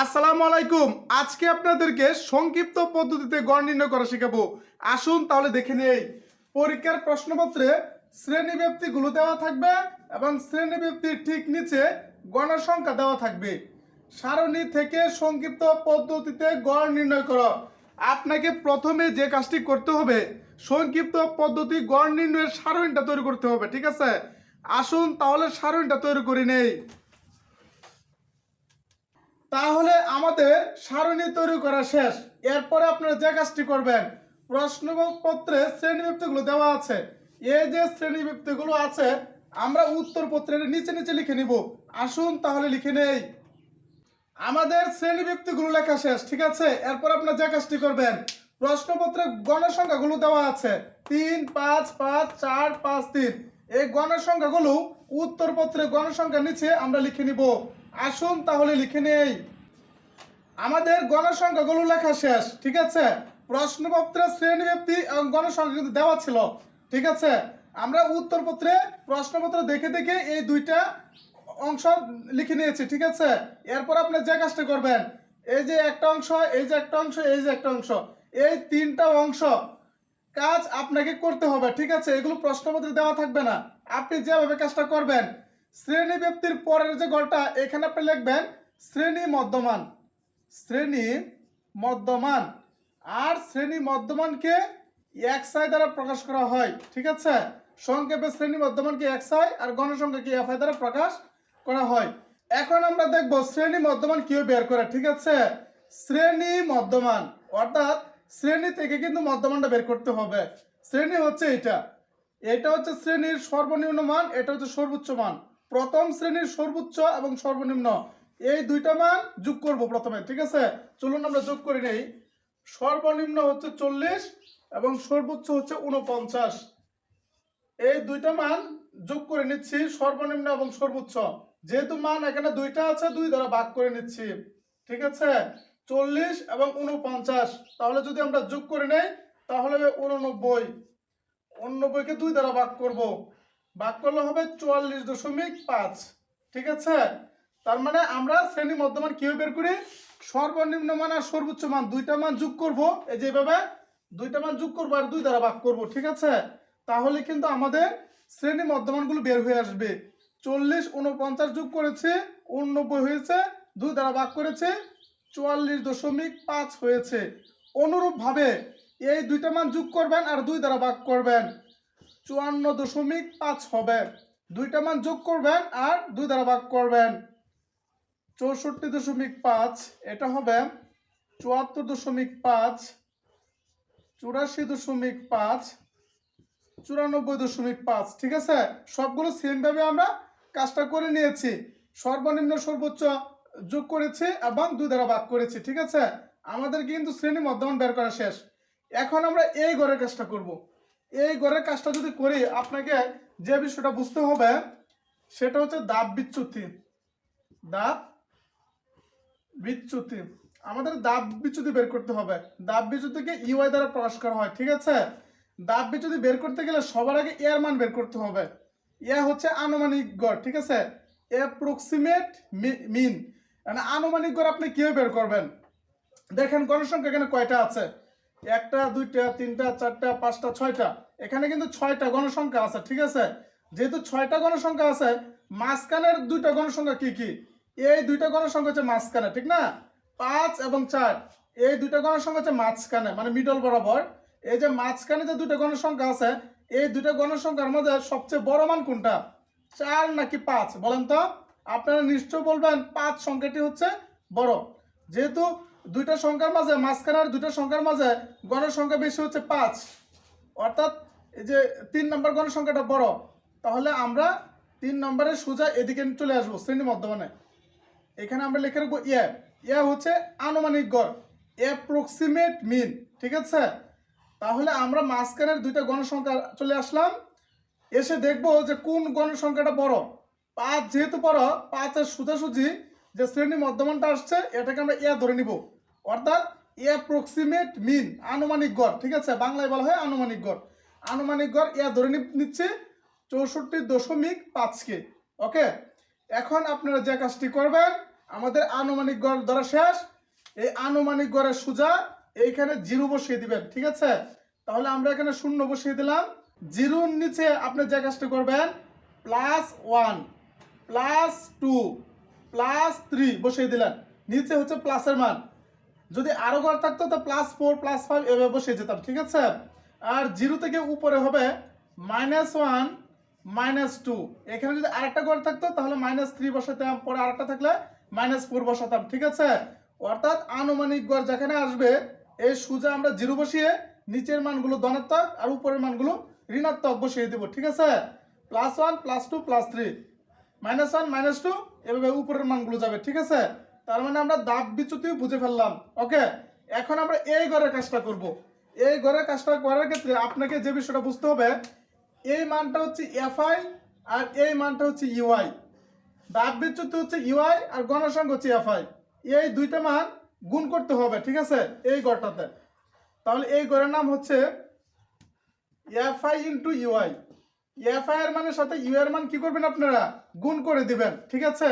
আসসালামু আলাইকুম। আজকে আপনাদেরকে সংক্ষিপ্ত পদ্ধতিতে গড় নির্ণয় করা শেখাবো। আসুন তাহলে দেখে নেই। পরীক্ষার প্রশ্নপত্রে শ্রেণি ব্যক্তিগুলো দেওয়া থাকবে এবং শ্রেণি ব্যক্তির ঠিক নিচে গণের সংখ্যা দেওয়া থাকবে। সারণী থেকে সংক্ষিপ্ত পদ্ধতিতে গড় নির্ণয় করো। আপনাকে প্রথমে যে কাজটি করতে হবে, সংক্ষিপ্ত পদ্ধতি গড় নির্ণয়ের সারণীটা তৈরি করতে হবে, ঠিক আছে? আসুন তাহলে সারণীটা তৈরি করে নেই। তাহলে আমাদের সারণী তৈরি করা শেষ। এরপরে আপনারা যে কাজটি করবেন, প্রশ্নপত্রে শ্রেণীবৃত্তিগুলো দেওয়া আছে। এই যে শ্রেণীবৃত্তিগুলো আছে, আমরা উত্তরপত্রের নিচে নিচে লিখে নিব। আসুন তাহলে লিখে নেই। আমাদের শ্রেণীবৃত্তিগুলো লেখা শেষ, ঠিক আছে? এরপর আপনার যে কাজটি করবেন, প্রশ্নপত্রে গণসংখ্যাগুলো দেওয়া আছে। তিন, পাঁচ পাঁচ, চার, পাঁচ, তিন। এই গণসংখ্যাগুলো উত্তরপত্রে গণসংখ্যা নিচে আমরা লিখে নিব। আসুন তাহলে লিখে নেই। আমাদের গণসংখ্যাগুলো লেখা শেষ, ঠিক আছে? প্রশ্নপত্রের শ্রেণি ব্যক্তি এবং গণসংখ্যা কিন্তু দেওয়া ছিল, ঠিক আছে? আমরা উত্তরপত্রে প্রশ্নপত্র দেখে দেখে এই দুইটা অংশ লিখে নিয়েছি, ঠিক আছে? এরপর আপনি যে কাজটা করবেন, এই যে একটা অংশ, এই যে একটা অংশ, এই যে একটা অংশ, এই তিনটা অংশ কাজ আপনাকে করতে হবে, ঠিক আছে? এগুলো প্রশ্নপত্রে দেওয়া থাকবে না। আপনি যেভাবে কাজটা করবেন শ্রেণি ব্যক্তির পরের যে গড়টা এখানে আপনি লিখবেন শ্রেণি মধ্যমান। শ্রেণি মধ্যমান। আর শ্রেণি মধ্যমানকে এক সাই দ্বারা প্রকাশ করা হয়, ঠিক আছে? সংক্ষেপে শ্রেণি মধ্যমানকে এক সাই আর গণসংখ্যাকে এফ আই দ্বারা প্রকাশ করা হয়। এখন আমরা দেখব শ্রেণি মধ্যমান কীভাবে বের করে, ঠিক আছে? শ্রেণি মধ্যমান, অর্থাৎ শ্রেণি থেকে কিন্তু মধ্যমানটা বের করতে হবে। শ্রেণি হচ্ছে এটা। এটা হচ্ছে শ্রেণির সর্বনিম্ন মান, এটা হচ্ছে সর্বোচ্চ মান। প্রথম শ্রেণির সর্বোচ্চ এবং সর্বনিম্ন। এই দুইটা মান যোগ করব প্রথমে, ঠিক আছে? চলুন আমরা যোগ করে নেই। সর্বনিম্ন হচ্ছে চল্লিশ এবং সর্বোচ্চ হচ্ছে উনপঞ্চাশ এই দুইটা মান যোগ করে নিচ্ছি, সর্বনিম্ন এবং সর্বোচ্চ। যেহেতু মান এখানে দুইটা আছে, দুই দ্বারা ভাগ করে নিচ্ছি, ঠিক আছে? চল্লিশ এবং উনপঞ্চাশ তাহলে যদি আমরা যোগ করে নেই, তাহলে উননব্বই উননব্বইকে দুই দ্বারা ভাগ করব। ভাগ করলে হবে চুয়াল্লিশ দশমিক পাঁচ। ঠিক আছে? তার মানে আমরা শ্রেণি মধ্যমান কীভাবে বের করি? সর্বনিম্ন মান আর সর্বোচ্চ মান, দুইটা মান যোগ করব। এই যেভাবে দুইটা মান যোগ করব আর দুই দ্বারা ভাগ করব, ঠিক আছে? তাহলে কিন্তু আমাদের শ্রেণি মধ্যমানগুলো বের হয়ে আসবে। চল্লিশ উনপঞ্চাশ যোগ করেছে উননব্বই হয়েছে, দুই দ্বারা ভাগ করেছে, চুয়াল্লিশ দশমিক পাঁচ হয়েছে। অনুরূপভাবে এই দুইটা মান যোগ করবেন আর দুই দ্বারা ভাগ করবেন। চুয়ান্ন দশমিক পাঁচ হবে। দুইটা মান যোগ করবেন আর দুই দ্বারা ভাগ করবেন। চৌষট্টি দশমিক পাঁচ, এটা হবে চুয়াত্তর দশমিক পাঁচ, চুরাশি দশমিক পাঁচ, চুরানব্বই দশমিক পাঁচ, ঠিক আছে? সবগুলো সেমভাবে আমরা কাজটা করে নিয়েছি। সর্বনিম্ন সর্বোচ্চ যোগ করেছি এবং দুই দ্বারা ভাগ করেছি, ঠিক আছে? আমাদের কিন্তু শ্রেণি মধ্যমান বের করা শেষ। এখন আমরা এই ঘরের কাজটা করব। এই ঘরের কাজটা যদি করি, আপনাকে যে বিষয়টা বুঝতে হবে, সেটা হচ্ছে দাব বিচ্যুতি। দাব বিচ্যুতি। আমাদের দাব বিচ্যুতি বের করতে হবে। দাব বিচ্যুতিকে ইউআই দ্বারা প্রকাশ করা হয়, ঠিক আছে? দাব বিচ্যুতি বের করতে গেলে সবার আগে এর মান বের করতে হবে। এ হচ্ছে আনুমানিক গড়, ঠিক আছে? অ্যাপ্রক্সিমেট মিন মানে আনুমানিক গড় আপনি কীভাবে বের করবেন? দেখেন, গণসংখ্যা এখানে কয়টা আছে? একটা, দুইটা, তিনটা, চারটা, পাঁচটা, ছয়টা। এখানে কিন্তু ছয়টা গণসংখ্যা আছে, ঠিক আছে? যেহেতু ছয়টা গণসংখ্যা আছে, মাঝখানের দুইটা গণসংখ্যা কি কি? এই দুইটা গণসংখ্যা হচ্ছে মাঝখানে, ঠিক না? পাঁচ এবং চার। এই দুইটা গণসংখ্যা হচ্ছে মাঝখানে মানে মিডল বরাবর। এই যে মাঝখানে যে দুইটা গণসংখ্যা আছে, এই দুইটা গণসংখ্যার মধ্যে সবচেয়ে বড় মান কোনটা? চার নাকি পাঁচ? বলেন তো। আপনারা নিশ্চয় বলবেন, পাঁচ সংখ্যাটি হচ্ছে বড়। যেহেতু দুইটা সংখ্যার মাঝে মাঝখানের দুইটা সংখ্যার মাঝে গণসংখ্যা বেশি হচ্ছে পাঁচ। অর্থাৎ এই যে তিন নম্বর গণসংখ্যাটা বড়, তাহলে আমরা তিন নম্বরের সোজা এদিকে চলে আসব, শ্রেণি মধ্যমানে। এখানে আমরা লিখে রাখব ইয়ে ইয়ে হচ্ছে আনুমানিক গড় অ্যাপ্রক্সিমেট মিন ঠিক আছে? তাহলে আমরা মাঝখানের দুইটা গণসংখ্যা চলে আসলাম। এসে দেখব যে কোন গণসংখ্যাটা বড়। পাঁচ যেহেতু বড়, পাঁচের সোজাসুজি যে শ্রেণি মধ্যমানটা আসছে, এটাকে আমরা ইয়া ধরে নিব। অর্থাৎ অ্যাপ্রক্সিমেট মিন আনুমানিক গড়, ঠিক আছে? বাংলায় বলা হয় আনুমানিক গড়। আনুমানিক গড় ইয়া ধরে নিচ্ছে চৌষট্টি দশমিক পাঁচকে ওকে? এখন আপনারা যে কাজটি করবেন, আমাদের আনুমানিক গড় ধরা শেষ। এই আনুমানিক গড়ের সোজা এইখানে জিরো বসিয়ে দিবেন, ঠিক আছে? তাহলে আমরা এখানে শূন্য বসিয়ে দিলাম। জিরোর নিচে আপনি যে কাজটা করবেন plus one plus two plus three বসিয়ে দিলেন। নিচে হচ্ছে প্লাসের মান। যদি আরও ঘর থাকতো, তো প্লাস ফোর প্লাস ফাইভ এভাবে বসিয়ে যেতাম, ঠিক আছে? আর জিরো থেকে উপরে হবে মাইনাস ওয়ান মাইনাস টু এখানে যদি আরেকটা ঘর থাকতো, তাহলে মাইনাস থ্রি বসাতাম, পরে আরেকটা থাকলে মাইনাস ফোর বসাতাম, ঠিক আছে? অর্থাৎ আনুমানিক গড় যেখানে আসবে, এই সুজা আমরা জিরো বসিয়ে নিচের মানগুলো ধনাত্মক আর উপরের মানগুলো ঋণাত্মক বসিয়ে দেবো, ঠিক আছে? Plus one plus two plus three minus one minus two এভাবে উপরের মানগুলো যাবে, ঠিক আছে? তার মানে আমরা দাব বিচ্যুতি বুঝে ফেললাম। ওকে? এখন আমরা এই ঘরের কাজটা করব। এই ঘরের কাজটা করার ক্ষেত্রে আপনাকে যে বিষয়টা বুঝতে হবে, এই মানটা হচ্ছে এফআই আর এই মানটা হচ্ছে ইউআই দাব বিচ্যুতি হচ্ছে ইউআই আর গণসংখ্যা হচ্ছে এফআই এই দুইটা মান গুণ করতে হবে, ঠিক আছে? এই গড়টাতে তাহলে এই গড়ের নাম হচ্ছে এফআই ইন্টু ইউআই এফআই এর মানের সাথে ইউ এর মান কি করবেন আপনারা? গুণ করে দিবেন, ঠিক আছে?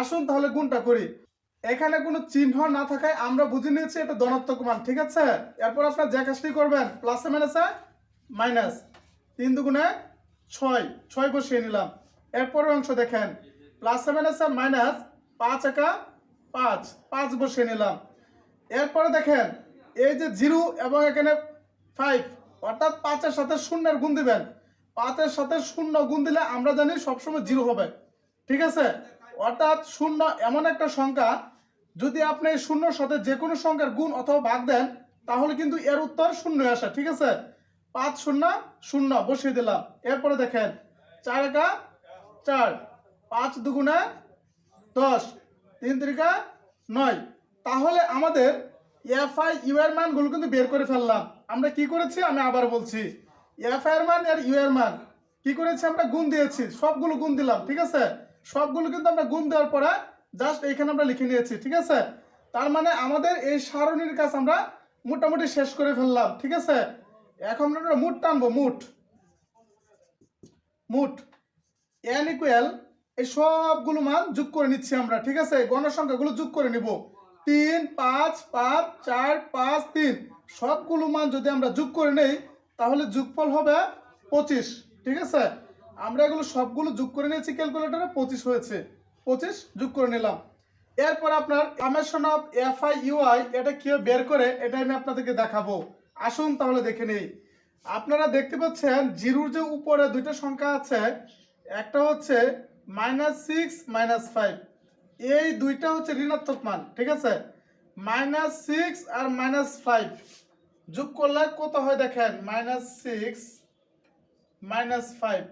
আসুন তাহলে গুণটা করি। এখানে কোনো চিহ্ন না থাকায় আমরা বুঝে নিয়েছি এটা ধনাত্মক মান, ঠিক আছে? এরপর আপনার যে কাজটি করবেন প্লাসে মাইনাসে মাইনাস তিন দুগুণে ছয় ছয় বসিয়ে নিলাম। এরপরের অংশ দেখেন প্লাসে মাইনাসে মাইনাস পাঁচ একা পাঁচ পাঁচ বসিয়ে নিলাম। এরপরে দেখেন, এই যে জিরো এবং এখানে ফাইভ অর্থাৎ পাঁচের সাথে শূন্যের গুণ দিবেন। পাঁচের সাথে শূন্য গুণ দিলে আমরা জানি সবসময় জিরো হবে, ঠিক আছে? অর্থাৎ শূন্য এমন একটা সংখ্যা, যদি আপনি এই শূন্যর সাথে যে কোনো সংখ্যার গুণ অথবা ভাগ দেন, তাহলে কিন্তু এর উত্তর শূন্য আসে, ঠিক আছে? পাঁচ শূন্য শূন্য, বসিয়ে দিলাম। এরপরে দেখেন, চার একা চার, পাঁচ দুগুণে দশ, তিন তিরিকা নয়। তাহলে আমাদের এফ আই ইউ এর মানগুলো কিন্তু বের করে ফেললাম। আমরা কি করেছি? আমি আবার বলছি। এফআই এর মান আর ইউ এর মান। কি করেছি? আমরা গুণ দিয়েছি। সবগুলো গুণ দিলাম, ঠিক আছে? সবগুলো কিন্তু আমরা গুণ দেওয়ার পরে জাস্ট এইখানে আমরা লিখে নিয়েছি, ঠিক আছে? তার মানে আমাদের এই সারণীর কাজ আমরা মোটামুটি শেষ করে ফেললাম, ঠিক আছে? এখন আমরা মুট টানবো, মুট। মুট। এন ইকুয়াল এই সবগুলো মান যোগ করে নিচ্ছি আমরা, ঠিক আছে? গণসংখ্যাগুলো যোগ করে নিব। তিন, পাঁচ পাঁচ, চার, পাঁচ, তিন। সবগুলো মান যদি আমরা যোগ করে নেই, তাহলে যোগফল হবে পঁচিশ, ঠিক আছে? আমরা এগুলো সবগুলো যোগ করে নিয়েছি ক্যালকুলেটারে, পঁচিশ হয়েছে। পঁচিশ যোগ করে নিলাম। এরপর আপনার summation of F I U I এটা কীভাবে বের করে এটা আমি আপনাদেরকে দেখাবো। আসুন তাহলে দেখে নেই। আপনারা দেখতে পাচ্ছেন জিরোর যে উপরে দুইটা সংখ্যা আছে, একটা হচ্ছে মাইনাস সিক্স মাইনাস ফাইভ এই দুইটা হচ্ছে ঋণাত্মক মান, ঠিক আছে? মাইনাস সিক্স আর মাইনাস ফাইভ যোগ করলে কত হয় দেখেন? মাইনাস সিক্স মাইনাস ফাইভ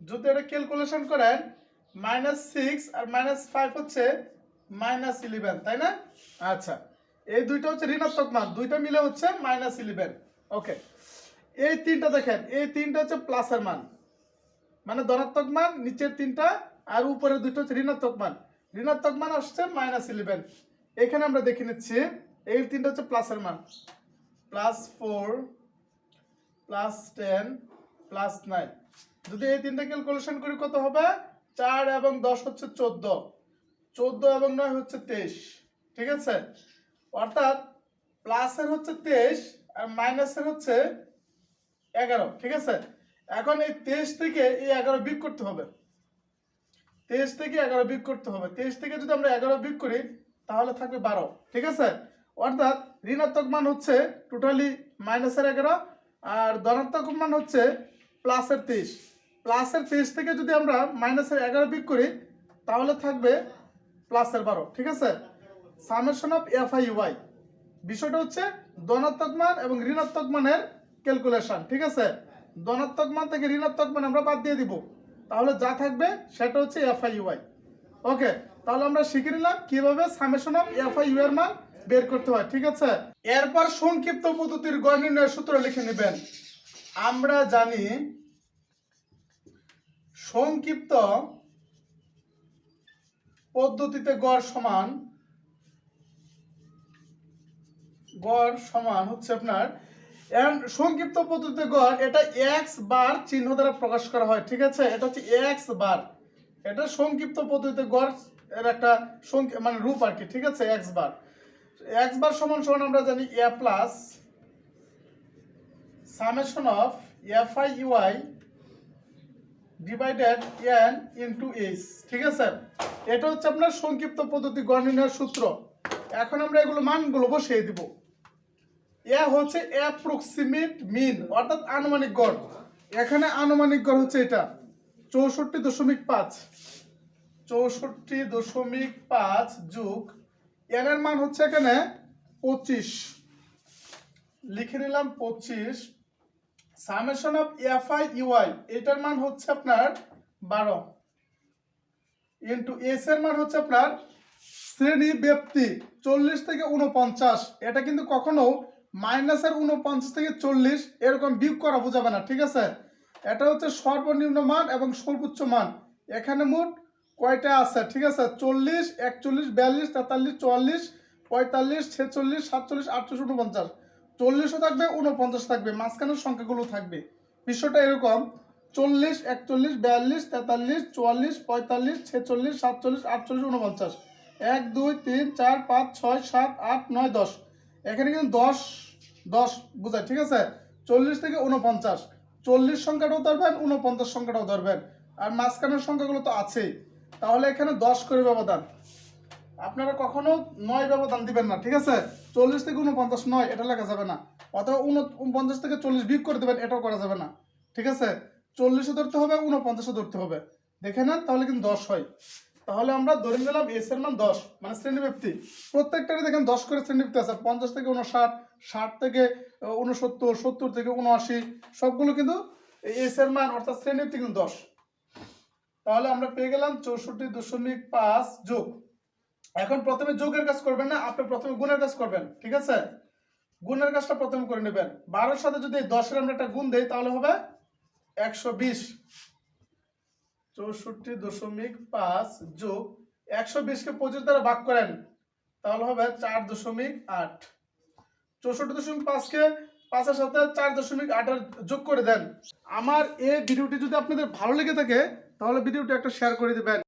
যদি এটা ক্যালকুলেশন করেন মাইনাস সিক্স আর মাইনাস ফাইভ হচ্ছে মাইনাস ইলেভেন তাই না? আচ্ছা এই দুইটা হচ্ছে ঋণাত্মক মান, দুইটা মিলে হচ্ছে মাইনাস ইলেভেন ওকে এই তিনটা দেখেন, এই তিনটা হচ্ছে প্লাসের মান মানে ধনাত্মক মান, নিচের তিনটা আর উপরের দুটো হচ্ছে ঋণাত্মক মান ঋণাত্মক মান আসছে মাইনাস ইলেভেন এখানে আমরা দেখে নিচ্ছি, এই তিনটা হচ্ছে প্লাসের মান plus four plus ten plus nine যদি এই তিনটা ক্যালকুলেশন করি কত হবে? চার এবং দশ হচ্ছে চোদ্দ। চোদ্দ এবং নয় হচ্ছে তেইশ। ঠিক আছে? অর্থাৎ প্লাসের হচ্ছে তেইশ আর মাইনাসের হচ্ছে এগারো। ঠিক আছে? এখন এই তেইশ থেকে এই এগারো বিক করতে হবে। তেইশ থেকে এগারো বিক করতে হবে। তেইশ থেকে যদি আমরা এগারো বিক করি, তাহলে থাকবে বারো। ঠিক আছে? অর্থাৎ ঋণাত্মক মান হচ্ছে টোটালি মাইনাসের এগারো আর ধনাত্মক মান হচ্ছে প্লাসের তেইশ। প্লাসের তেইশ থেকে যদি আমরা মাইনাসের এগারো বিক করি, তাহলে থাকবে প্লাসের বারো, ঠিক আছে? Summation of F I Y. বিষয়টা হচ্ছে ধনাত্মক মান এবং ঋণাত্মক মানের ক্যালকুলেশন, ঠিক আছে? ধনাত্মক মান থেকে ঋণাত্মক মান আমরা বাদ দিয়ে দিব। তাহলে যা থাকবে সেটা হচ্ছে এফ আই ইউআই ওকে, তাহলে আমরা শিখে নিলাম কীভাবে সামেশন অফ এফ আই এর মান বের করতে হয়, ঠিক আছে? এরপর সংক্ষিপ্ত পদ্ধতির গড় নির্ণয়ের সূত্র লিখে নেবেন। আমরা জানি সংক্ষিপ্ত পদ্ধতিতে গড় সমান গড় সমান হচ্ছে আপনার সংক্ষিপ্ত পদ্ধতিতে গড় এটা এক্স বার চিহ্ন দ্বারা প্রকাশ করা হয়, ঠিক আছে? এটা হচ্ছে এক্স বার। এটা সংক্ষিপ্ত পদ্ধতিতে গড় এর একটা মানে রূপ আর কি, ঠিক আছে? X bar. এক্স বার সমান সমান আমরা জানি A plus of F I U I divided N into H ঠিক আছে? এটা হচ্ছে আপনার সংক্ষিপ্ত পদ্ধতি গণনের সূত্র। এখন আমরা এগুলো মানগুলো বসিয়ে দিব। এ হচ্ছে অ্যাপ্রক্সিমেট মিন অর্থাৎ আনুমানিক গড়। এখানে আনুমানিক গড় হচ্ছে এটা, চৌষট্টি দশমিক পাঁচ। চৌষট্টি দশমিক পাঁচ যুগ এন এর মান হচ্ছে এখানে পঁচিশ। লিখে নিলাম পঁচিশ summation of F I U I এটার মান হচ্ছে আপনার বারো। ইন্টু এস এর মান হচ্ছে আপনার শ্রেণি ব্যক্তি চল্লিশ থেকে উনপঞ্চাশ এটা কিন্তু কখনো মাইনাসের উনপঞ্চাশ থেকে চল্লিশ এরকম বিয়োগ করা বোঝাবে না, ঠিক আছে? এটা হচ্ছে সর্বনিম্ন মান এবং সর্বোচ্চ মান। এখানে মোট কয়টা আছে, ঠিক আছে? চল্লিশ, একচল্লিশ, বিয়াল্লিশ, তেতাল্লিশ, চুয়াল্লিশ, পঁয়তাল্লিশ, ছেচল্লিশ, সাতচল্লিশ, আটচল্লিশ উনপঞ্চাশ চল্লিশও থাকবে উনপঞ্চাশ থাকবে, মাঝখানের সংখ্যাগুলো থাকবে। বিষয়টা এরকম, চল্লিশ, একচল্লিশ, বিয়াল্লিশ, তেতাল্লিশ, চুয়াল্লিশ, পঁয়তাল্লিশ, ছেচল্লিশ, সাতচল্লিশ, আটচল্লিশ উনপঞ্চাশ এক, দুই, তিন, চার, পাঁচ, ছয়, সাত, আট, নয়, দশ। এখানে কিন্তু দশ দশ বোঝায় ঠিক আছে? চল্লিশ থেকে উনপঞ্চাশ চল্লিশ সংখ্যাটাও ধরবেন উনপঞ্চাশ সংখ্যাটাও ধরবেন। আর মাঝখানের সংখ্যাগুলো তো আছেই। তাহলে এখানে দশ করে ব্যবধান। আপনারা কখনো নয় ব্যবধান দিবেন না, ঠিক আছে? চল্লিশ থেকে উনপঞ্চাশ নয়, এটা লেখা যাবে না। অথবা উনপঞ্চাশ থেকে চল্লিশ বিয়োগ করে দেবেন, এটাও করা যাবে না। ঠিক আছে? চল্লিশে ধরতে হবে উনপঞ্চাশে ধরতে হবে। দেখে নেন, তাহলে কিন্তু দশ হয়। তাহলে আমরা ধরে নিলাম এস এর মান দশ মানে শ্রেণীব্যক্তি প্রত্যেকটারই দেখেন দশ করে শ্রেণীব্যক্তি আছে। পঞ্চাশ থেকে উনষাট ষাট থেকে উনসত্তর সত্তর থেকে উনআশি সবগুলো কিন্তু এস এর মান, অর্থাৎ শ্রেণীব্যক্তি কিন্তু দশ। তাহলে আমরা পেয়ে গেলাম চৌষট্টি দশমিক পাঁচ যোগ। এখন প্রথমে যোগের কাজ করবেন না, আপনি প্রথমে গুণের কাজ করবেন, ঠিক আছে? গুণের কাজটা প্রথমে করে নেবেন। বারোর সাথে যদি দশের আমরা একটা গুণ দেই, তাহলে হবে একশো বিশ। চৌষট্টি দশমিক পাঁচ যোগ একশো বিশকে পঁচিশ দ্বারা ভাগ করেন, তাহলে হবে চার দশমিক আট। চৌষট্টি দশমিক পাঁচকে পাঁচের সাথে চার দশমিক আটের যোগ করে দেন। আমার এই ভিডিওটি যদি আপনাদের ভালো লেগে থাকে, তাহলে ভিডিওটি একটা শেয়ার করে দিবেন।